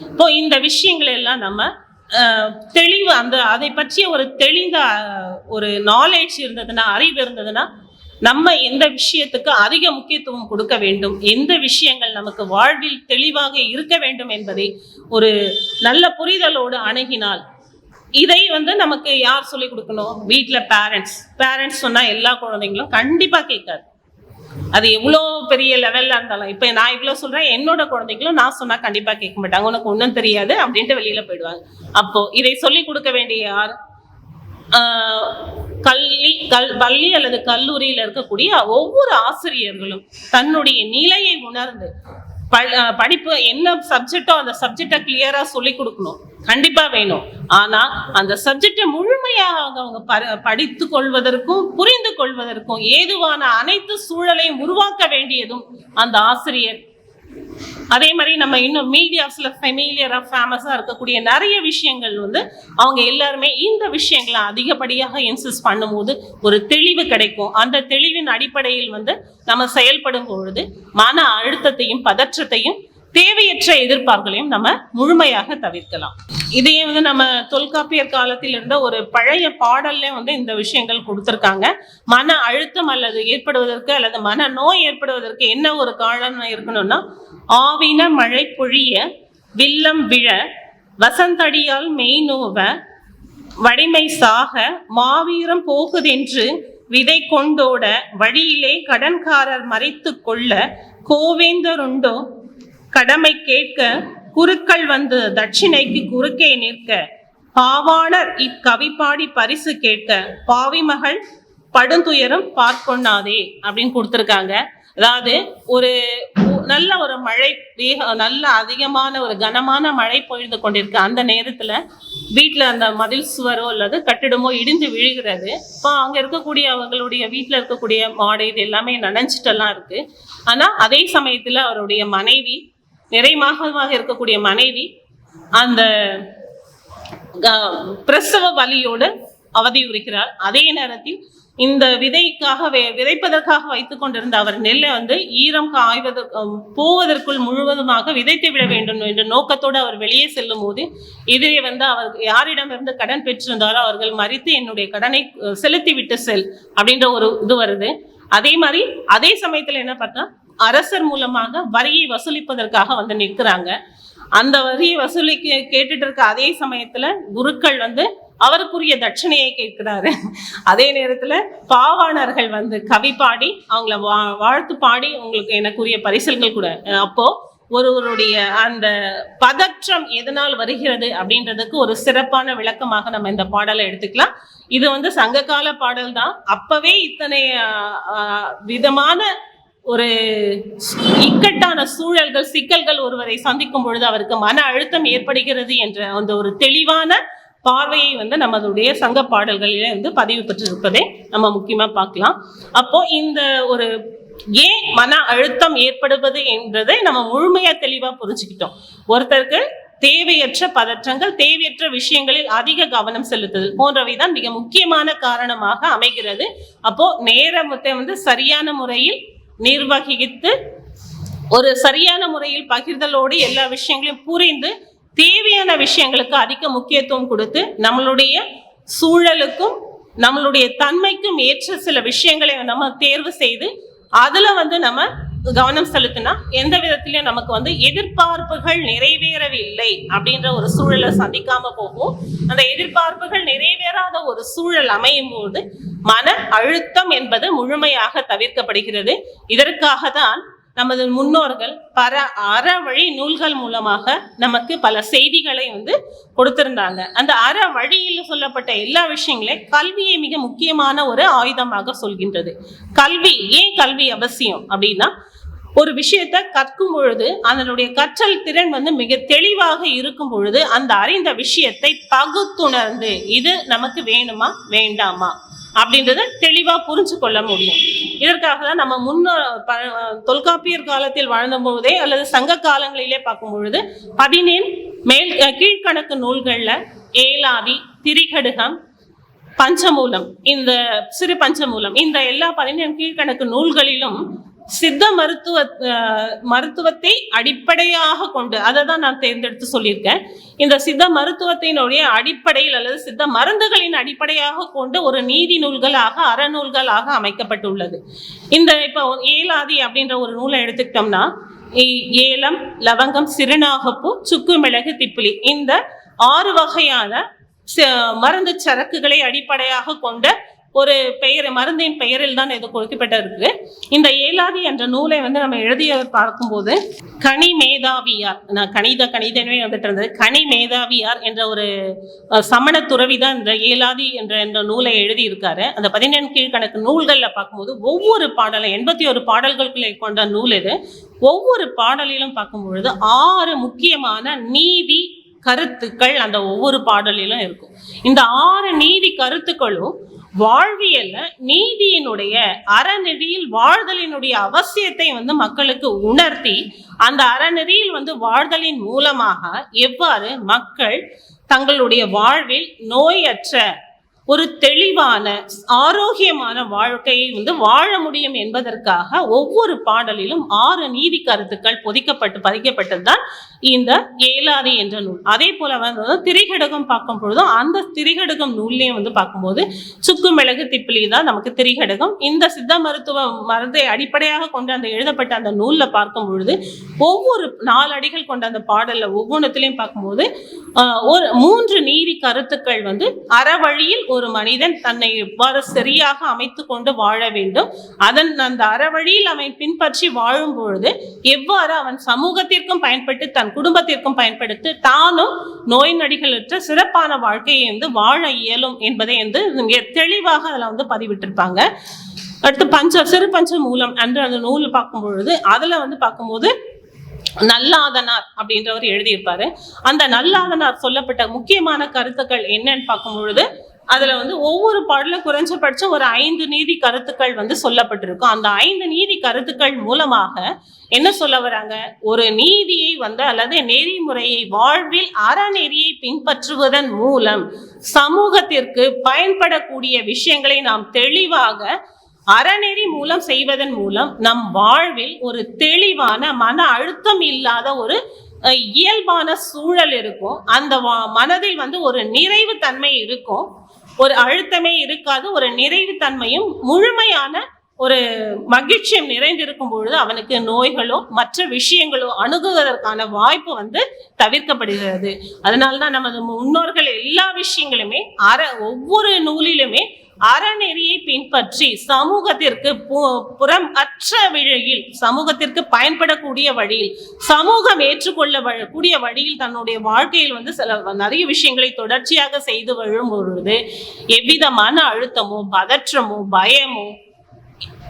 இப்போ இந்த விஷயங்கள் எல்லாம் நம்ம அஹ், தெளிவு அந்த அதை பற்றிய ஒரு தெளிந்த ஒரு நாலேஜ் இருந்ததுன்னா அறிவு இருந்ததுன்னா நம்ம எந்த விஷயத்துக்கு அதிக முக்கியத்துவம் கொடுக்க வேண்டும் எந்த விஷயங்கள் நமக்கு வாழ்வில் தெளிவாக இருக்க வேண்டும் என்பதை ஒரு நல்ல புரிதலோடு அணுகினால் இதை வந்து நமக்கு யார் சொல்லிக் கொடுக்கணும்? வீட்டில் பேரண்ட்ஸ் பேரண்ட்ஸ் சொன்னா எல்லா குழந்தைங்களும் கண்டிப்பா கேட்காது. அது எவ்வளோ பெரிய லெவலில் இருந்தாலும். இப்போ நான் இவ்வளோ சொல்கிறேன் என்னோட குழந்தைகளும் நான் சொன்னால் கண்டிப்பாக கேட்க மாட்டாங்க. உனக்கு ஒன்றும் தெரியாது அப்படின்ட்டு வெளியில் போயிடுவாங்க. அப்போ இதை சொல்லி கொடுக்க வேண்டிய யார்? கல்வி கல் பள்ளி அல்லது கல்லூரியில் இருக்கக்கூடிய ஒவ்வொரு ஆசிரியர்களும் தன்னுடைய நிலையை உணர்ந்து படிப்பு என்ன சப்ஜெக்டோ அந்த சப்ஜெக்டை கிளியராக சொல்லி கொடுக்கணும். கண்டிப்பாக வேணும். ஆனால் அந்த சப்ஜெக்டை முழுமையாக அவங்க ப- படித்து கொள்வதற்கும் புரிந்து கொள்வதற்கும் ஏதுவான அனைத்து சூழலையும் உருவாக்க வேண்டியதும் அந்த ஆசிரியர். அதே மாதிரி நம்ம இன்னும் மீடியாஸ்ல ஃபெமிலியராக ஃபேமஸாக இருக்கக்கூடிய நிறைய விஷயங்கள் வந்து அவங்க எல்லாருமே இந்த விஷயங்களை அதிகப்படியாக இன்சிஸ்ட் பண்ணும்போது ஒரு தெளிவு கிடைக்கும். அந்த தெளிவின் அடிப்படையில் வந்து நம்ம செயல்படும் பொழுது மன அழுத்தத்தையும் பதற்றத்தையும் தேவையற்ற எதிர்பார்களையும் நம்ம முழுமையாக தவிர்க்கலாம். இதையே வந்து நம்ம தொல்காப்பியர் காலத்தில் இருந்த ஒரு பழைய பாடல்ல வந்து இந்த விஷயங்கள் கொடுத்துருக்காங்க. மன அழுத்தம் அல்லது ஏற்படுவதற்கு அல்லது மன நோய் ஏற்படுவதற்கு என்ன ஒரு காரணம் இருக்கணும்னா ஆவின மழை பொழிய வில்லம் விழ வசந்தடியால் மெய் நோவ வடிமை சாக மாவீரம் போகுதென்று விதை கொண்டோட வழியிலே கடன்காரர் மறைத்து கொள்ள கோவேந்தருண்டோ கடமை கேட்க குருக்கள் வந்து தட்சிணைக்கு குறுக்கே நிற்க பாவாணர் இக்கவி பாடி பரிசு கேட்க பாவிமகள் படுந்துயரம் பார்க்கொண்ணாதே அப்படின்னு கொடுத்துருக்காங்க. அதாவது ஒரு நல்ல ஒரு மழை வேக நல்ல அதிகமான ஒரு கனமான மழை பொழிந்து கொண்டிருக்கு அந்த நேரத்துல. வீட்டில் அந்த மதில் சுவரோ அல்லது கட்டிடமோ இடிந்து விழுகிறது. இப்போ அங்க இருக்கக்கூடிய அவங்களுடைய வீட்டில் இருக்கக்கூடிய மாடு இது எல்லாமே நனைஞ்சிட்டெல்லாம் இருக்கு. ஆனா அதே சமயத்துல அவருடைய மனைவி நிறைமாகமாக இருக்கக்கூடிய மனைவி அந்த பிரசவ வலியோடு அவதியுறுகிறார் அதே நேரத்தில் இந்த விதைக்காக விதைப்பதற்காக வைத்து கொண்டிருந்த அவர் நெல்லை வந்து ஈரம் காய்வதற்கு போவதற்குள் முழுவதுமாக விதைத்து விட வேண்டும் என்ற நோக்கத்தோடு அவர் வெளியே செல்லும் போது எதிரே வந்து அவர் யாரிடமிருந்து கடன் பெற்றிருந்தாரோ அவர்கள் மறித்து என்னுடைய கடனை செலுத்தி விட்டு செல் அப்படின்ற ஒரு இது வருது. அதே மாதிரி அதே சமயத்தில் என்ன பார்த்தா அரசர் மூலமாக வரியை வசூலிப்பதற்காக வந்து நிற்கிறாங்க. அந்த வரியை வசூலிக்க கேட்டுட்டு இருக்க அதே சமயத்துல குருக்கள் வந்து அவருக்குரிய தட்சணையை கேட்கிறாரு. அதே நேரத்துல பாவாணர்கள் வந்து கவி பாடி அவங்கள வா- வாழ்த்து பாடி உங்களுக்கு எனக்குரிய பரிசல்கள் கூட அப்போ ஒருவருடைய அந்த பதற்றம் எதனால் வருகிறது அப்படின்றதுக்கு ஒரு சிறப்பான விளக்கமாக நம்ம இந்த பாடலை எடுத்துக்கலாம். இது வந்து சங்ககால பாடல் தான் அப்பவே இத்தனை விதமான ஒரு இக்கட்டான சூழல்கள் சிக்கல்கள் ஒருவரை சந்திக்கும் பொழுது அவருக்கு மன அழுத்தம் ஏற்படுகிறது என்ற அந்த ஒரு தெளிவான பார்வையை வந்து நம்மளுடைய சங்க பாடல்களிலே வந்து பதிவு பெற்றிருப்பதை நம்ம முக்கியமா பார்க்கலாம். அப்போ இந்த ஒரு ஏன் மன அழுத்தம் ஏற்படுவது என்றதை நம்ம முழுமையா தெளிவா புரிஞ்சுக்கிட்டோம். ஒருத்தருக்கு தேவையற்ற பதற்றங்கள் தேவையற்ற விஷயங்களில் அதிக கவனம் செலுத்துதல் போன்றவைதான் மிக முக்கியமான காரணமாக அமைகிறது. அப்போ நேரத்தை வந்து சரியான முறையில் நிர்வகித்து ஒரு சரியான முறையில் பகிர்தலோடு எல்லா விஷயங்களையும் புரிந்து தேவையான விஷயங்களுக்கு அதிக முக்கியத்துவம் கொடுத்து நம்மளுடைய சூழலுக்கும் நம்மளுடைய தன்மைக்கும் ஏற்ற சில விஷயங்களை நம்ம தேர்வு செய்து அதில் வந்து நம்ம கவனம் செலுத்தினா எந்த விதத்திலையும் நமக்கு வந்து எதிர்பார்ப்புகள் நிறைவேறவில்லை அப்படின்ற ஒரு சூழலை சந்திக்காம போகும். அந்த எதிர்பார்ப்புகள் நிறைவேறாத ஒரு சூழல் அமையும் போது மன அழுத்தம் என்பது முழுமையாக தவிர்க்கப்படுகிறது. இதற்காக தான் நமது முன்னோர்கள் பல அறவழி நூல்கள் மூலமாக நமக்கு பல செய்திகளை வந்து கொடுத்திருந்தாங்க. அந்த அற வழியில் சொல்லப்பட்ட எல்லா விஷயங்களையும் கல்வியை மிக முக்கியமான ஒரு ஆயுதமாக சொல்கின்றது. கல்வி ஏன் கல்வி அவசியம் அப்படின்னா ஒரு விஷயத்தை கற்கும் பொழுது அதனுடைய கற்றல் திறன் வந்து மிக தெளிவாக இருக்கும் பொழுது அந்த அறிந்த விஷயத்தை பகுத்துணர்ந்து இது நமக்கு வேணுமா? வேண்டாமா? அப்படின்றத தெளிவாக புரிஞ்சு கொள்ள முடியும். இதற்காக தான் நம்ம முன்னோ ப- தொல்காப்பியர் காலத்தில் வாழ்ந்த போதே அல்லது சங்க காலங்களிலே பார்க்கும் பொழுது பதினேழு மேல் கீழ்கணக்கு கீழ்க்கணக்கு ஏலாதி திரிகடுகம் பஞ்சமூலம் இந்த சிறு பஞ்சமூலம் இந்த எல்லா பதினேழு கீழ்க்கணக்கு நூல்களிலும் சித்த மருத்துவ மருத்துவத்தை அடிப்படையாக கொண்டு அதை தான் நான் தேர்ந்தெடுத்து சொல்லியிருக்கேன். இந்த சித்த மருத்துவத்தினுடைய அடிப்படையில் அல்லது சித்த மருந்துகளின் அடிப்படையாக கொண்டு ஒரு நீதி நூல்களாக அறநூல்களாக அமைக்கப்பட்டுள்ளது. இந்த இப்போ ஏலாதி அப்படின்ற ஒரு நூலை எடுத்துக்கிட்டோம்னா ஏலம் லவங்கம் சிறுநாகப்பூ சுக்கு மிளகு திப்பிலி இந்த ஆறு வகையான ச- மருந்து சரக்குகளை அடிப்படையாக கொண்ட ஒரு பெயர் மருந்தின் பெயரில் தான் இது கொடுக்கப்பட்டிருக்கு இந்த ஏலாதி என்ற நூலை வந்து நம்ம எழுதிய பார்க்கும்போது கனி மேதாவியார் நான் கணித கணிதமே வந்துட்டு இருந்தது கனி மேதாவியார் என்ற ஒரு சமண துறவி தான் இந்த ஏலாதி என்ற இந்த நூலை எழுதியிருக்காரு. அந்த பதினெண் கீழ்கணக்கு நூல்களில் பார்க்கும்போது ஒவ்வொரு பாடலும் எண்பத்தி ஒரு பாடல்களுக்குள்ளே கொண்ட நூல் இது. ஒவ்வொரு பாடலிலும் பார்க்கும் பொழுது ஆறு முக்கியமான நீதி கருத்துக்கள் அந்த ஒவ்வொரு பாடலிலும் இருக்கும். இந்த ஆறு நீதி கருத்துக்களும் வாழ்வியல்ல நீதியினுடைய அறநெறியில் வாழ்தலினுடைய அவசியத்தை வந்து மக்களுக்கு உணர்த்தி அந்த அறநெறியில் வந்து வாழ்தலின் மூலமாக எவ்வாறு மக்கள் தங்களுடைய வாழ்வில் நோயற்ற ஒரு தெளிவான ஆரோக்கியமான வாழ்க்கையை வந்து வாழ முடியும் என்பதற்காக ஒவ்வொரு பாடலிலும் ஆறு நீதி கருத்துக்கள் பொதிக்கப்பட்டு பதிக்கப்பட்டதுதான் இந்த ஏலாதி என்ற நூல். அதே போல வந்து திரிகடகம் பார்க்கும் பொழுதும் அந்த திரிகடகம் நூல்லையும் வந்து பார்க்கும்போது சுக்கு மிளகு திப்பிலி தான் நமக்கு திரிகடகம். இந்த சித்த மருத்துவ மருந்தை அடிப்படையாக கொண்டு அந்த எழுதப்பட்ட அந்த நூலில் பார்க்கும் பொழுது ஒவ்வொரு நாலு அடிகள் கொண்ட அந்த பாடலில் ஒவ்வொன்றத்திலையும் பார்க்கும்போது ஒரு மூன்று நீதி கருத்துக்கள் வந்து அறவழியில் ஒரு மனிதன் தன்னை எவ்வாறு சரியாக அமைத்து கொண்டு வாழ வேண்டும். அதன் அந்த அறவழியில் அவன் பின்பற்றி வாழும் பொழுது எவ்வாறு அவன் சமூகத்திற்கும் பயன்பட்டு தன் குடும்பத்திற்கும் பயன்படுத்தி தானும் நோய் நடிகளற்ற சிறப்பான வாழ்க்கையை வந்து வாழ இயலும் என்பதை வந்து தெளிவாக அதில் வந்து பதிவிட்டிருப்பாங்க. அடுத்து பஞ்ச சிறு பஞ்ச மூலம் என்று அந்த நூல் பார்க்கும் பொழுது அதில் வந்து பார்க்கும்போது நல்லாதனார் அப்படின்றவர் எழுதியிருப்பாரு. அந்த நல்லாதனார் சொல்லப்பட்ட முக்கியமான கருத்துக்கள் என்னன்னு பார்க்கும் பொழுது அதுல வந்து ஒவ்வொரு பாடலும் குறைஞ்சபட்சம் ஒரு ஐந்து நீதி கருத்துக்கள் வந்து சொல்லப்பட்டிருக்கும். அந்த ஐந்து நீதி கருத்துக்கள் மூலமாக என்ன சொல்ல வராங்க? ஒரு நீதியை வந்து அல்லது நெறிமுறையை வாழ்வில் அறநெறியை பின்பற்றுவதன் மூலம் சமூகத்திற்கு பயன்படக்கூடிய விஷயங்களை நாம் தெளிவாக அறநெறி மூலம் செய்வதன் மூலம் நம் வாழ்வில் ஒரு தெளிவான மன அழுத்தம் இல்லாத ஒரு இயல்பான சூழல் இருக்கும். அந்த வா- மனதில் வந்து ஒரு நிறைவு தன்மை இருக்கும். ஒரு அழுத்தமே இருக்காது ஒரு நிறைவு தன்மையும் முழுமையான ஒரு மகிழ்ச்சியும் நிறைந்திருக்கும் பொழுது அவனுக்கு நோய்களோ மற்ற விஷயங்களோ அணுகுவதற்கான வாய்ப்பு வந்து தவிர்க்கப்படுகிறது. அதனால்தான் நமது முன்னோர்கள் எல்லா விஷயங்களுமே அற ஒவ்வொரு நூலிலுமே அறநெறியை பின்பற்றி சமூகத்திற்கு புறம் அற்ற வழியில் சமூகத்திற்கு பயன்படக்கூடிய வழியில் சமூகம் ஏற்றுக்கொள்ள கூடிய வழியில் தன்னுடைய வாழ்க்கையில் வந்து சில நிறைய விஷயங்களை தொடர்ச்சியாக செய்து வரும் பொழுது எவ்வித மன அழுத்தமோ பதற்றமோ பயமோ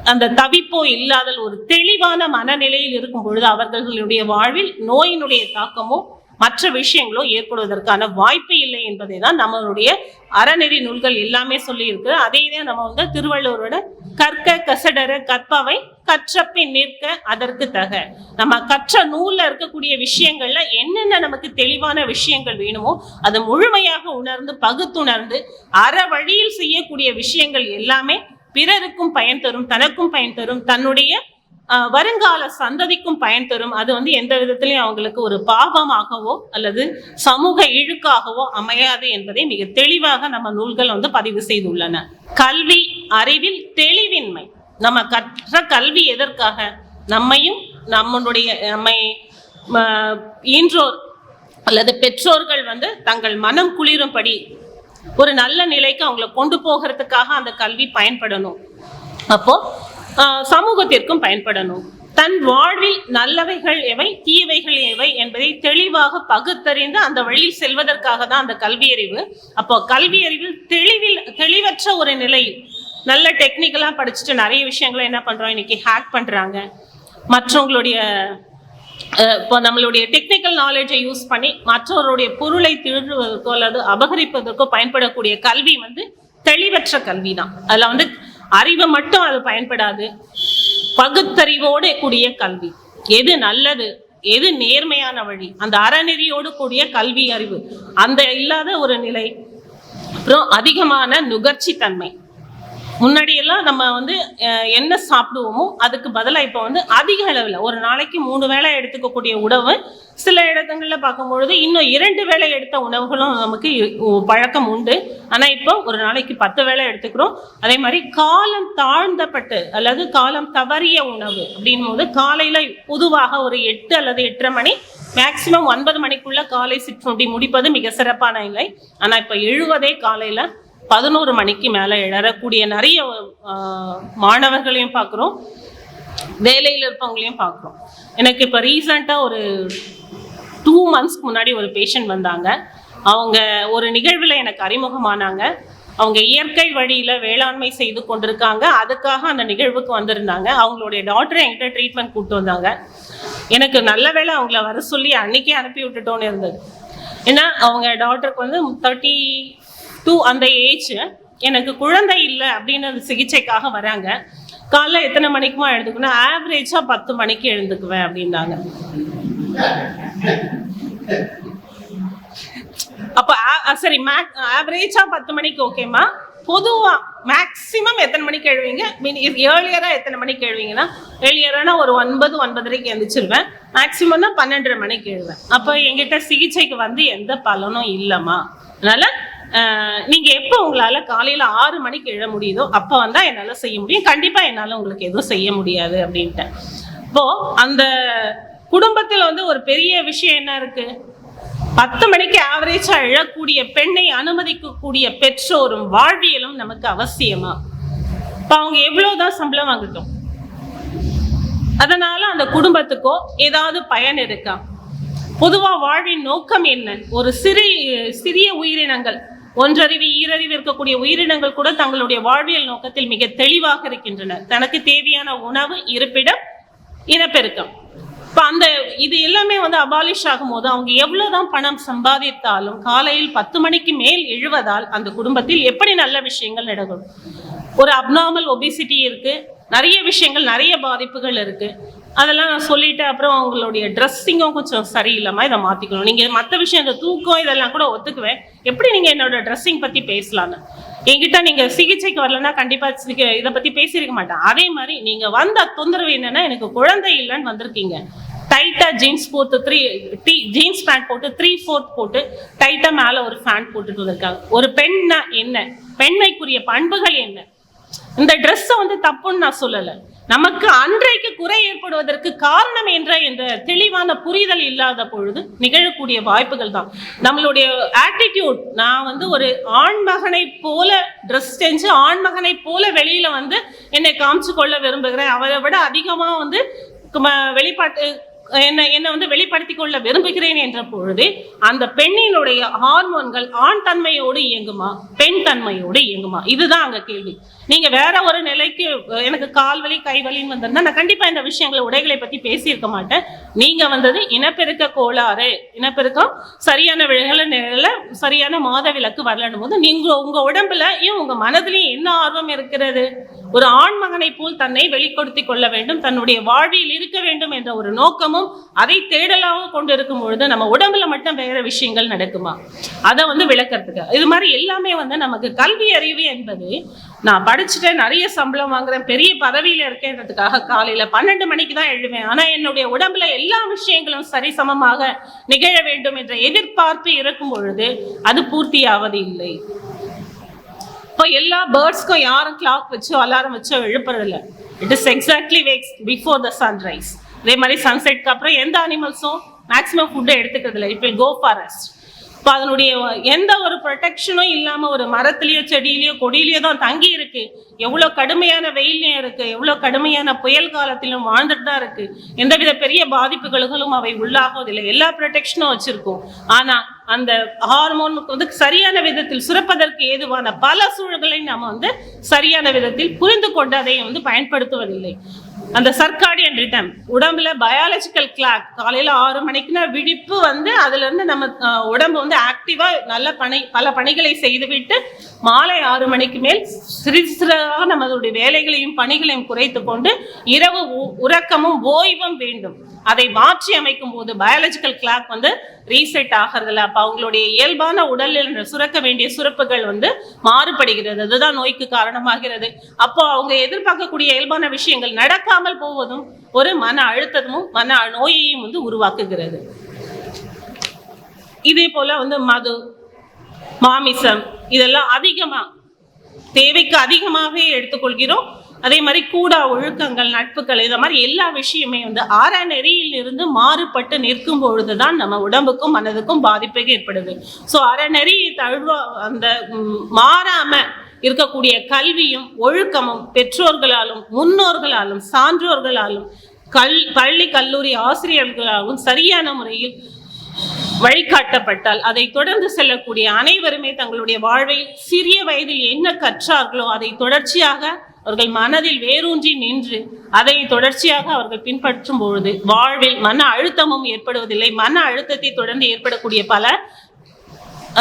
அந்த தவிப்போ இல்லாதல் ஒரு தெளிவான மனநிலையில் இருக்கும் பொழுது அவர்களுடைய வாழ்வில் நோயினுடைய தாக்கமோ மற்ற விஷயங்களோ ஏற்படுவதற்கான வாய்ப்பு இல்லை என்பதை தான் நம்மளுடைய அறநெறி நூல்கள் எல்லாமே சொல்லி இருக்கு அதே தான் நம்ம வந்து திருவள்ளுவரோட கற்க கசடர கற்பவை கற்றப்பின் நிற்க அதற்கு தக. நம்ம கற்ற நூல்ல இருக்கக்கூடிய விஷயங்கள்ல என்னென்ன நமக்கு தெளிவான விஷயங்கள் வேணுமோ அதை முழுமையாக உணர்ந்து பகுத்துணர்ந்து அற வழியில் செய்யக்கூடிய விஷயங்கள் எல்லாமே பிறருக்கும் பயன் தரும் தனக்கும் பயன் தரும் தன்னுடைய வருங்கால சந்ததிக்கும் பயன் தரும். அது வந்து எந்த விதத்திலையும் அவங்களுக்கு ஒரு பாவமாகவோ அல்லது சமூக இழுக்காகவோ அமையாது என்பதை மிக தெளிவாக நம்ம நூல்கள் வந்து பதிவு செய்துள்ளன. கல்வி அறிவில் தெளிவின்மை. நம்ம கற்ற கல்வி எதற்காக? நம்மையும் நம்மளுடைய நம்மை ம- ஈன்றோர் அல்லது பெற்றோர்கள் வந்து தங்கள் மனம் குளிரும்படி ஒரு நல்ல நிலைக்கு அவங்கள கொண்டு போகிறதுக்காக அந்த கல்வி பயன்படணும். அப்போ ஆஹ், சமூகத்திற்கும் பயன்படணும். தன் வாழ்வில் நல்லவைகள் எவை தீயவைகள் எவை என்பதை தெளிவாக பகுத்தறிந்து அந்த வழியில் செல்வதற்காக தான் அந்த கல்வியறிவு. அப்போ கல்வி அறிவில் தெளிவில் தெளிவற்ற ஒரு நிலையில் நல்ல டெக்னிக்கலா படிச்சுட்டு நிறைய விஷயங்களை என்ன பண்றோம்? இன்னைக்கு ஹேக் பண்றாங்க. மற்றவங்களுடைய இப்போ நம்மளுடைய டெக்னிக்கல் நாலேஜை யூஸ் பண்ணி மற்றவருடைய பொருளை திருடுவதற்கோ அல்லது அபகரிப்பதற்கோ பயன்படக்கூடிய கல்வி வந்து தெளிவற்ற கல்வி தான் அதில் வந்து அறிவு மட்டும் அது பயன்படாது. பகுத்தறிவோடு கூடிய கல்வி. எது நல்லது எது நேர்மையான வழி அந்த அறநெறியோடு கூடிய கல்வி அறிவு அந்த இல்லாத ஒரு நிலை. அப்புறம் அதிகமான நுகர்ச்சி தன்மை முன்னாடி எல்லாம் நம்ம வந்து என்ன சாப்பிடுவோமோ அதுக்கு பதிலாக இப்போ வந்து அதிக அளவில் ஒரு நாளைக்கு மூணு வேளை எடுத்துக்கக்கூடிய உணவு சில இடங்களில் பார்க்கும்பொழுது இன்னும் இரண்டு வேளை எடுத்த உணவுகளும் நமக்கு பழக்கம் உண்டு. ஆனால் இப்போ ஒரு நாளைக்கு பத்து வேளை எடுத்துக்கிறோம். அதே மாதிரி காலம் தாழ்ந்தப்பட்டு அல்லது காலம் தவறிய உணவு அப்படின் போது காலையில் பொதுவாக ஒரு எட்டு அல்லது எட்டரை மணி மேக்சிமம் ஒன்பது மணிக்குள்ளே காலை சிற்றுண்டி முடிப்பது மிக சிறப்பான இல்லை ஆனால் இப்போ எழுவதே காலையில் பதினோரு மணிக்கு மேலே எழறக்கூடிய நிறைய மாணவர்களையும் பார்க்குறோம் வேலையில் இருப்பவங்களையும் பார்க்குறோம் எனக்கு இப்போ ரீசண்டாக ஒரு டூ மந்த்ஸ்க்கு முன்னாடி ஒரு பேஷண்ட் வந்தாங்க. அவங்க ஒரு நிகழ்வில் எனக்கு அறிமுகமானாங்க. அவங்க இயற்கை வழியில் வேளாண்மை செய்து கொண்டிருக்காங்க. அதுக்காக அந்த நிகழ்வுக்கு வந்திருந்தாங்க. அவங்களுடைய டாக்டரை என்கிட்ட ட்ரீட்மெண்ட் கூப்பிட்டு வந்தாங்க. எனக்கு நல்ல வேளை அவங்கள வர சொல்லி அன்னைக்கே அனுப்பி விட்டுட்டோன்னு இருந்தது. ஏன்னா அவங்க டாக்டருக்கு வந்து தேர்ட்டி டூ அந்த ஏஜ் எனக்கு குழந்தை இல்லை அப்படின்னு சிகிச்சைக்காக வராங்க. காலைல எத்தனை மணிக்குமா எழுந்துக்கணும் ஆவரேஜாக பத்து மணிக்கு எழுந்துக்குவேன் அப்படின்னாங்க அப்ப ஆ- சரி மேக் ஆவரேஜா பத்து மணிக்கு ஓகேம்மா. பொதுவா மேக்ஸிமம் எத்தனை மணிக்கு எழுவீங்க? மீன் ஏர்லியரா எத்தனை மணிக்கு எழுவீங்கன்னா ஏர்லியரானா ஒரு ஒன்பது ஒன்பதரைக்கு எழுந்திரிச்சிருவேன் மேக்சிமம்னா பன்னெண்டரை மணிக்கு எழுவேன். அப்போ எங்கிட்ட சிகிச்சைக்கு வந்து எந்த பலனும் இல்லைம்மா. அதனால நீங்க எப்போ உங்களால காலையில ஆறு மணிக்கு எழ முடியுதோ அப்போ வந்தா என்னால செய்ய முடியும். கண்டிப்பா என்னால உங்களுக்கு எதுவும் செய்ய முடியாது அப்படின்ட்டு இப்போ அந்த குடும்பத்தில் வந்து ஒரு பெரிய விஷயம் என்ன இருக்கு? பத்து மணிக்கு ஆவரேஜா எழக்கூடிய பெண்ணை அனுமதிக்கக்கூடிய பெற்றோரும் வாழ்வியலும் நமக்கு அவசியமா? இப்போ அவங்க எவ்வளவுதான் சம்பளம் வாங்கட்டும். அதனால அந்த குடும்பத்துக்கோ ஏதாவது பயன் இருக்கா? பொதுவா வாழ்வின் நோக்கம் என்ன? ஒரு சிறு சிறிய உயிரினங்கள். ஒன்றறிவு ஈரறிவு இருக்கக்கூடிய உயிரினங்கள் கூட தங்களுடைய வாழ்வியல் நோக்கத்தில் மிக தெளிவாக இருக்கின்றன. தனக்கு தேவையான உணவு இருப்பிடம் இனப்பெருக்கம். இப்போ அந்த இது எல்லாமே வந்து அபாலிஷ் ஆகும்போது அவங்க எவ்வளோதான் பணம் சம்பாதித்தாலும் காலையில் பத்து மணிக்கு மேல் எழுவதால் அந்த குடும்பத்தில் எப்படி நல்ல விஷயங்கள் நடக்கும்? ஒரு அப்நார்மல் ஒபிசிட்டி இருக்கு. நிறைய விஷயங்கள் நிறைய பாதிப்புகள் இருக்குது அதெல்லாம் நான் சொல்லிட்டு அப்புறம் அவங்களுடைய ட்ரெஸ்ஸிங்கும் கொஞ்சம் சரியில்லாமல் இதை மாற்றிக்கணும் நீங்கள் மற்ற விஷயம் இந்த தூக்கம் இதெல்லாம் கூட ஒத்துக்குவேன். எப்படி நீங்கள் என்னோட ட்ரெஸ்ஸிங் பற்றி பேசலான்னு என்கிட்ட நீங்கள் சிகிச்சைக்கு வரலன்னா கண்டிப்பாக சிகி- இதை பற்றி பேசியிருக்க மாட்டேன். அதே மாதிரி நீங்கள் வந்த தொந்தரவு என்னன்னா எனக்கு குழந்தை இல்லைன்னு வந்திருக்கீங்க. டைட்டாக ஜீன்ஸ் போட்டு த்ரீ டீ ஜீன்ஸ் பேண்ட் போட்டு த்ரீ ஃபோர்த் போட்டு டைட்டாக மேலே ஒரு ஃபேண்ட் போட்டுட்டு வந்திருக்காங்க. ஒரு பெண்ணா என்ன? பெண்மைக்குரிய பண்புகள் என்ன? இந்த ட்ரெஸ்ஸை வந்து தப்புன்னு நான் சொல்லலை. நமக்கு அன்றைக்கு குறை ஏற்படுவதற்கு காரணம் என்ற என்ற தெளிவான புரிதல் இல்லாத பொழுது நிகழக்கூடிய வாய்ப்புகள் தான். நம்மளுடைய ஆட்டிடியூட் நான் வந்து ஒரு ஆண்மகனை போல ட்ரெஸ் செஞ்சு ஆண்மகனை போல வெளியில வந்து என்னை காமிச்சு கொள்ள விரும்புகிறேன். அவரை விட அதிகமாக வந்து வெளிப்பாட்டு என்னை என்னை வந்து வெளிப்படுத்திக் கொள்ள விரும்புகிறேன் என்ற பொழுது அந்த பெண்ணினுடைய ஹார்மோன்கள் ஆண் தன்மையோடு இயங்குமா பெண் தன்மையோடு இயங்குமா? இதுதான் அங்க கேள்வி. நீங்க வேற ஒரு நிலைக்கு எனக்கு கால் வலி கை வலின்னு வந்திருந்தா நான் கண்டிப்பா இந்த விஷயங்களை உடைகளை பத்தி பேசியிருக்க மாட்டேன். நீங்க வந்தது இனப்பெருக்க கோளாறு. இனப்பெருக்கம் சரியான விலைகள நிலையில சரியான மாத விளக்கு வரலன்னும் போது நீங்க உங்க உடம்புல ஏன் உங்க மனதிலையும் என்ன ஆர்வம் இருக்கிறது? ஒரு ஆண் மகனை போல் தன்னை வெளிப்படுத்திக் கொள்ள வேண்டும் தன்னுடைய வாழ்வில் இருக்க வேண்டும் என்ற ஒரு நோக்கமும் அதை தேடலாக கொண்டு இருக்கும் பொழுது நம்ம உடம்புல மட்டும் வேற விஷயங்கள் நடக்குமா? அதை வந்து விளக்கறதுக்கு. இது மாதிரி எல்லாமே வந்து நமக்கு கல்வி அறிவு என்பது நான் படிச்சுட்டேன் நிறைய சம்பளம் வாங்குறேன் பெரிய பதவியில் இருக்கேன்றதுக்காக காலையில் பன்னெண்டு மணிக்கு தான் எழுவேன். ஆனால் என்னுடைய உடம்புல எல்லா விஷயங்களும் சரிசமமாக நிகழ வேண்டும் என்ற எதிர்பார்ப்பு இருக்கும் பொழுது அது பூர்த்தியாவது இல்லை இப்போ எல்லா பேர்ட்ஸ்க்கும் யாரும் கிளாக் வச்சோ அலாரம் வச்சோ எழுப்புறதில்ல. It is exactly wakes before the sunrise அதே மாதிரி சன்செட்க்கு அப்புறம் எந்த அனிமல்ஸும் மேக்ஸிமம் ஃபுட்டை எடுத்துக்கிறது இல்லை இப்போ கோ ஃபாரஸ்ட் இப்போ அதனுடைய எந்த ஒரு ப்ரொடெக்ஷனும் இல்லாமல் ஒரு மரத்துலேயோ செடியிலையோ கொடியிலையோ தான் தங்கி இருக்கு. எவ்வளோ கடுமையான வெயிலையும் இருக்கு. எவ்வளோ கடுமையான புயல் காலத்திலும் வாழ்ந்துட்டு தான் இருக்கு. எந்தவித பெரிய பாதிப்புகளும் அவை உள்ளாகுவதில்லை எல்லா ப்ரொடெக்ஷனும் வச்சிருக்கும். ஆனா அந்த ஹார்மோனுக்கு வந்து சரியான விதத்தில் சுரப்பதற்கு ஏதுவான பல சூழல்களை நாம் வந்து சரியான விதத்தில் புரிந்து கொண்டு அதை வந்து பயன்படுத்துவதில்லை. அந்த சர்க்காடியன் ரிதம் உடம்புல பயாலஜிக்கல் கிளாக் காலையில் ஆறு மணிக்குனா விழிப்பு வந்து அதுலேருந்து நம்ம உடம்பு வந்து ஆக்டிவாக நல்ல பணி பல பணிகளை செய்துவிட்டு மாலை ஆறு மணிக்கு மேல் சிறு சிறிதாக நமதுடைய வேலைகளையும் பணிகளையும் குறைத்து கொண்டு இரவு உ- உறக்கமும் ஓய்வும் வேண்டும். அதை மாற்றி அமைக்கும் போது பயாலஜிக்கல் கிளாக் வந்து ரீசெட் ஆகிறதுல அப்போ அவங்களுடைய இயல்பான உடலில் சுரக்க வேண்டிய சுரப்புகள் வந்து மாறுபடுகிறது. அதுதான் நோய்க்கு காரணமாகிறது. அப்போ அவங்க எதிர்பார்க்கக்கூடிய இயல்பான விஷயங்கள் நடக்காமல் போவதும் ஒரு மன அழுத்தமும் மன நோயையும் வந்து உருவாக்குகிறது. இதே போல வந்து மது மாமிசம் இதெல்லாம் அதிகமாக தேவைக்கு அதிகமாகவே எடுத்துக்கொள்கிறோம். அதே மாதிரி கூடா ஒழுக்கங்கள் நட்புகள் இதை மாதிரி எல்லா விஷயமே வந்து ஆற நெறியில் இருந்து மாறுபட்டு நிற்கும் பொழுது தான் நம்ம உடம்புக்கும் மனதுக்கும் பாதிப்பே ஏற்படுது. ஸோ அறநெறி தழுவ அந்த மாறாம இருக்கக்கூடிய கல்வியும் ஒழுக்கமும் பெற்றோர்களாலும் முன்னோர்களாலும் சான்றோர்களாலும் கல் பள்ளி கல்லூரி ஆசிரியர்களாலும் சரியான முறையில் வழிகாட்டப்பட்டால் அதை தொடர்ந்து செல்லக்கூடிய அனைவருமே தங்களுடைய வாழ்வை சிறிய வயதில் என்ன கற்றார்களோ அதை தொடர்ச்சியாக அவர்கள் மனதில் வேரூன்றி நின்று அதை தொடர்ச்சியாக அவர்கள் பின்பற்றும் பொழுது வாழ்வில் மன அழுத்தமும் ஏற்படுவதில்லை. மன அழுத்தத்தை தொடர்ந்து ஏற்படக்கூடிய பல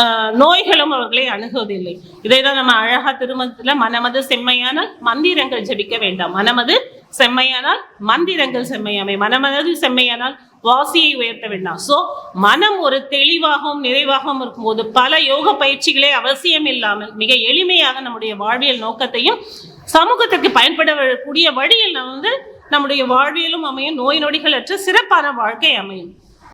ஆஹ், நோய்களும் அவர்களை அணுகுவதில்லை. இதை தான் நம்ம அழகா திருமணத்துல மனமது செம்மையானால் மந்திரங்கள் ஜெபிக்க வேண்டாம். மனமது செம்மையானால் மந்திரங்கள் செம்மையாமை. மனமது செம்மையானால் வாசியை உயர்த்த வேண்டாம். ஸோ மனம் ஒரு தெளிவாகவும் நிறைவாகவும் இருக்கும்போது பல யோக பயிற்சிகளே அவசியம் இல்லாமல் மிக எளிமையாக நம்முடைய வாழ்வியல் நோக்கத்தையும் சமூகத்திற்கு பயன்படக்கூடிய வழியில் வந்து நம்முடைய வாழ்வியலும் அமையும் நோய் நொடிகள் அற்ற சிறப்பான வாழ்க்கை அமையும்.